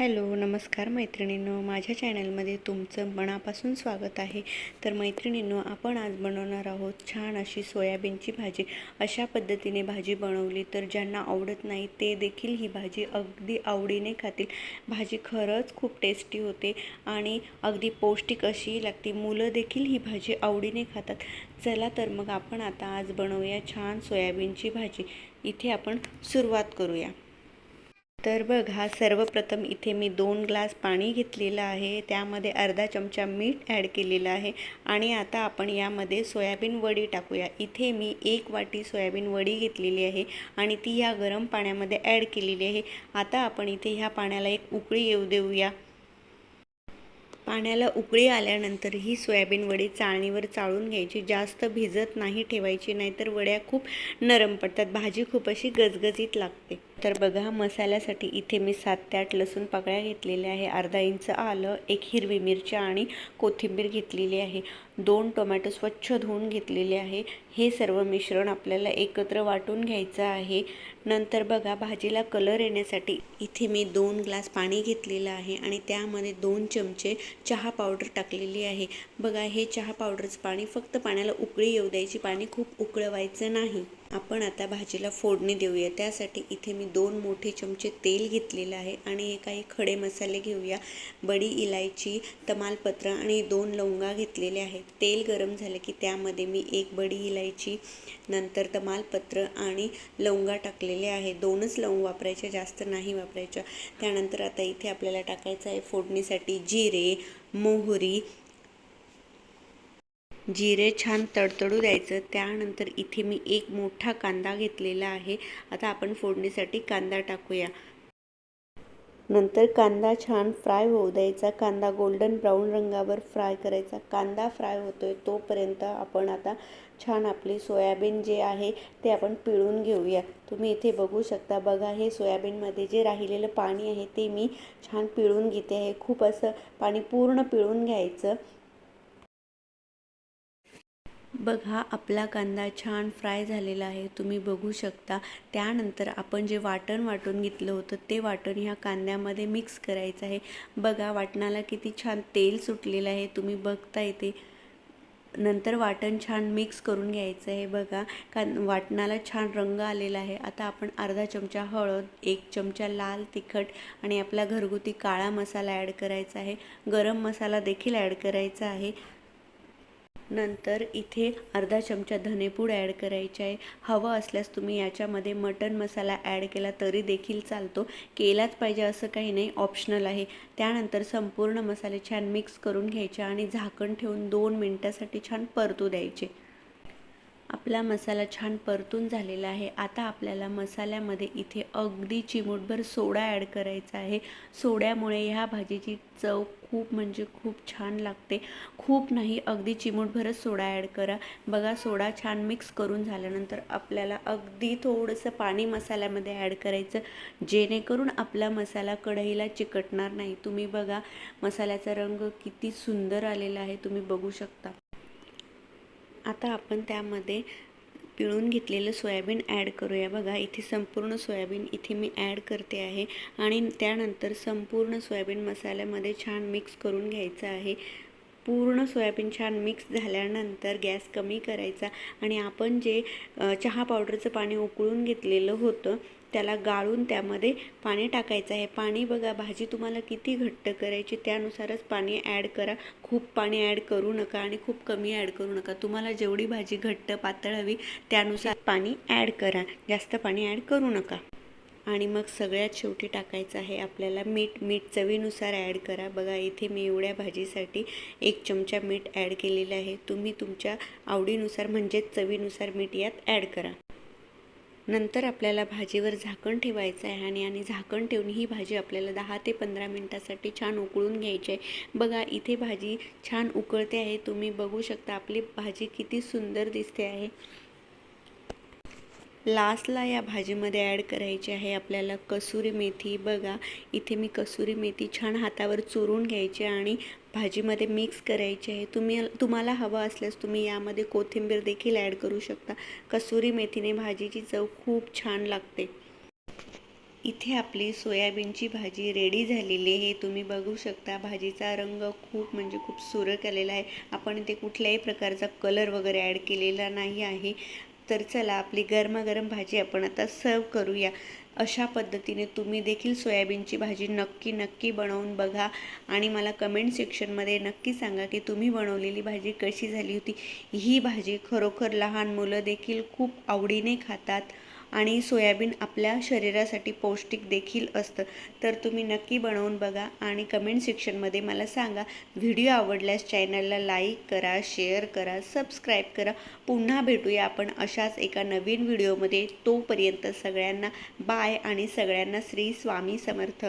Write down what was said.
Hello नमस्कार मैत्रिणींनो. माझ्या चॅनलमध्ये तुमचं मनापासून स्वागत आहे. तर मैत्रिणींनो आपण आज बनवणार आहोत छान अशी सोयाबीनची भाजी. अशा पद्धतीने भाजी बनवली तर ज्यांना आवडत नाही ते देखील ही भाजी अगदी आवडीने खातील. भाजी खरंच खूप टेस्टी होते आणि अगदी पौष्टिक अशी लागते. मुलं देखील ही भाजी आवडीने खातात. चला तर मग आपण आता आज बनवूया छान सोयाबीनची भाजी. इथे आपण सुरुवात करूया. तर बघ हा सर्वप्रथम इथे मी दोन ग्लास पाणी घेतलेलं आहे. त्यामध्ये अर्धा चमचा मीठ ॲड केलेलं आहे. आणि आता आपण यामध्ये सोयाबीन वडी टाकूया. इथे मी एक वाटी सोयाबीन वडी घेतलेली आहे आणि ती ह्या गरम पाण्यामध्ये ॲड केलेली आहे. आता आपण इथे ह्या पाण्याला एक उकळी येऊ देऊया. पाण्याला उकळी आल्यानंतर ही सोयाबीन वडी चाळणीवर चाळून घ्यायची. जास्त भिजत नाही ठेवायची नाहीतर वड्या खूप नरम पडतात. भाजी खूप अशी गजगजीत लागते. तर बघा मसाल्यासाठी इथे मी सात ते आठ लसूण पाकळ्या घेतलेल्या आहे. अर्धा इंच आलं एक हिरवी मिरची आणि कोथिंबीर घेतलेली आहे. दोन टोमॅटो स्वच्छ धुवून घेतलेले आहे. हे सर्व मिश्रण आपल्याला एकत्र वाटून घ्यायचं आहे. नंतर बघा भाजीला कलर येण्यासाठी इथे मी दोन ग्लास पाणी घेतलेलं आहे आणि त्यामध्ये दोन चमचे चहा पावडर टाकलेली आहे. बघा हे चहा पावडरचं पाणी फक्त पाण्याला उकळी येऊ द्यायची पाणी खूप उकळवायचं नाही. आपण आता भाजीला फोडणी देऊया. त्यासाठी इथे मी दोन मोठे चमचे तेल घेतलेलं आहे आणि हे काही खडे मसाले घेऊया. बडी इलायची तमालपत्र आणि दोन लवंगा घेतलेले आहेत. तेल गरम झालं की त्यामध्ये मी एक बडी इलायची नंतर तमालपत्र आणि लवंगा टाकलेले आहे. दोनच लवंग वापरायच्या जास्त नाही वापरायच्या. त्यानंतर आता इथे आपल्याला टाकायचं आहे फोडणीसाठी जिरे मोहरी जिरे छान तडतडू द्यायचं. त्यानंतर इथे मी एक मोठा कांदा घेतलेला आहे. आता आपण फोडणीसाठी कांदा टाकूया. नंतर कांदा छान फ्राय होऊ द्यायचा. कांदा गोल्डन ब्राऊन रंगावर फ्राय करायचा. कांदा फ्राय होतोय तोपर्यंत आपण आता छान आपली सोयाबीन जे आहे ते आपण पिळून घेऊया. तुम्ही इथे बघू शकता. बघा हे सोयाबीनमध्ये जे राहिलेलं पाणी आहे ते मी छान पिळून घेते आहे. खूप असं पाणी पूर्ण पिळून घ्यायचं. बघा आपला कांदा छान फ्राय झालेला आहे. तुम्ही बघू शकता. त्यानंतर आपण जे वाटण वाटून घेतलं होतं ते वाटण ह्या कांद्यामध्ये मिक्स करायचं आहे. बघा वाटणाला किती छान तेल सुटलेलं आहे. तुम्ही बघता येते. नंतर वाटण छान मिक्स करून घ्यायचं आहे. बघा का वाटणाला छान रंग आलेला आहे. आता आपण अर्धा चमचा हळद एक चमचा लाल तिखट आणि आपला घरगुती काळा मसाला ॲड करायचा आहे. गरम मसाला देखील ॲड करायचा आहे. नंतर इथे अर्धा चमचा धनेपूड ॲड करायचे आहे. हवं असल्यास तुम्ही याच्यामध्ये मटन मसाला ॲड केला तरी देखील चालतो. केलाच पाहिजे असं काही नाही ऑप्शनल आहे. त्यानंतर संपूर्ण मसाले छान मिक्स करून घ्यायचे आणि झाकण ठेवून दोन मिनटासाठी छान परतू द्यायचे. आपला मसाला छान परतून झालेला आहे. आता आपल्याला मसाल्यामध्ये इथे अगदी चिमूटभर सोडा ॲड करायचा आहे. सोड्यामुळे ह्या भाजीची चव खूप म्हणजे खूप छान लागते. खूप नाही अगदी चिमूटभरच सोडा ॲड करा. बघा सोडा छान मिक्स करून झाल्यानंतर आपल्याला अगदी थोडंसं पाणी मसाल्यामध्ये ॲड करायचं जेणेकरून आपला मसाला कढईला चिकटणार नाही. तुम्ही बघा मसाल्याचा रंग किती सुंदर आलेला आहे. तुम्ही बघू शकता. आता आपण त्यामध्ये पिळून घेतलेलं सोयाबीन ॲड करूया. बघा इथे संपूर्ण सोयाबीन इथे मी ॲड करते आहे. आणि त्यानंतर संपूर्ण सोयाबीन मसाल्यामध्ये छान मिक्स करून घ्यायचं आहे. पूर्ण सोयाबीन छान मिक्स झाल्यानंतर गॅस कमी करायचा. आणि आपण जे चहा पावडरचं पाणी उकळून घेतलेलं होतं त्याला गाळून त्यामध्ये पाणी टाकायचं आहे. पाणी बघा भाजी तुम्हाला किती घट्ट करायची त्यानुसारच पाणी ॲड करा. खूप पाणी ॲड करू नका आणि खूप कमी ॲड करू नका. तुम्हाला जेवढी भाजी घट्ट पातळ हवी त्यानुसार पाणी ॲड करा. जास्त पाणी ॲड करू नका. आणि मग सगळ्यात शेवटी टाकायचं आहे आपल्याला मीठ. मीठ चवीनुसार ॲड करा. बघा इथे मी एवढ्या भाजीसाठी एक चमचा मीठ ॲड केलेलं आहे. तुम्ही तुमच्या आवडीनुसार म्हणजेच चवीनुसार मीठ यात ॲड करा. नंतर आपल्याला भाजीवर झाकण ठेवायचं आहे आणि आणि झाकण ठेवून ही भाजी आपल्याला दहा ते पंधरा मिनटासाठी छान उकळून घ्यायची आहे. बघा इथे भाजी छान उकळते आहे. तुम्ही बघू शकता आपली भाजी किती सुंदर दिसते आहे. लास्टला या भाजीमध्ये ॲड करायची आहे आपल्याला कसुरी मेथी. बघा इथे मी कसुरी मेथी छान हातावर चुरून घ्यायची आणि भाजीमध्ये मिक्स करायची आहे. तुम्ही तुम्हाला हवं असल्यास तुम्ही यामध्ये कोथिंबीर देखील ॲड करू शकता. कसुरी मेथीने भाजीची चव खूप छान लागते. इथे आपली सोयाबीनची भाजी रेडी झालेली आहे. तुम्ही बघू शकता भाजीचा रंग खूप म्हणजे खूप सुरेख आलेला आहे. आपण इथे कुठल्याही प्रकारचा कलर वगैरे ॲड केलेला नाही आहे. तर चला आपली गरमागरम भाजी आपण आता सर्व करूया. अशा पद्धतीने तुम्ही देखील सोयाबीनची भाजी नक्की नक्की बनवून बघा आणि मला कमेंट सेक्शनमध्ये नक्की सांगा की तुम्ही बनवलेली भाजी कशी झाली होती. ही भाजी खरोखर लहान मुलं देखील खूप आवडीने खातात. आणि सोयाबीन आपल्या शरीरासाठी पौष्टिक देखील असतं. तर तुम्ही नक्की बनवून बघा आणि कमेंट सेक्शनमध्ये मला सांगा. व्हिडिओ आवडल्यास चॅनलला लाईक करा शेअर करा सबस्क्राईब करा. पुन्हा भेटूया आपण अशाच एका नवीन व्हिडिओमध्ये तोपर्यंत सगळ्यांना बाय आणि सगळ्यांना श्री स्वामी समर्थ.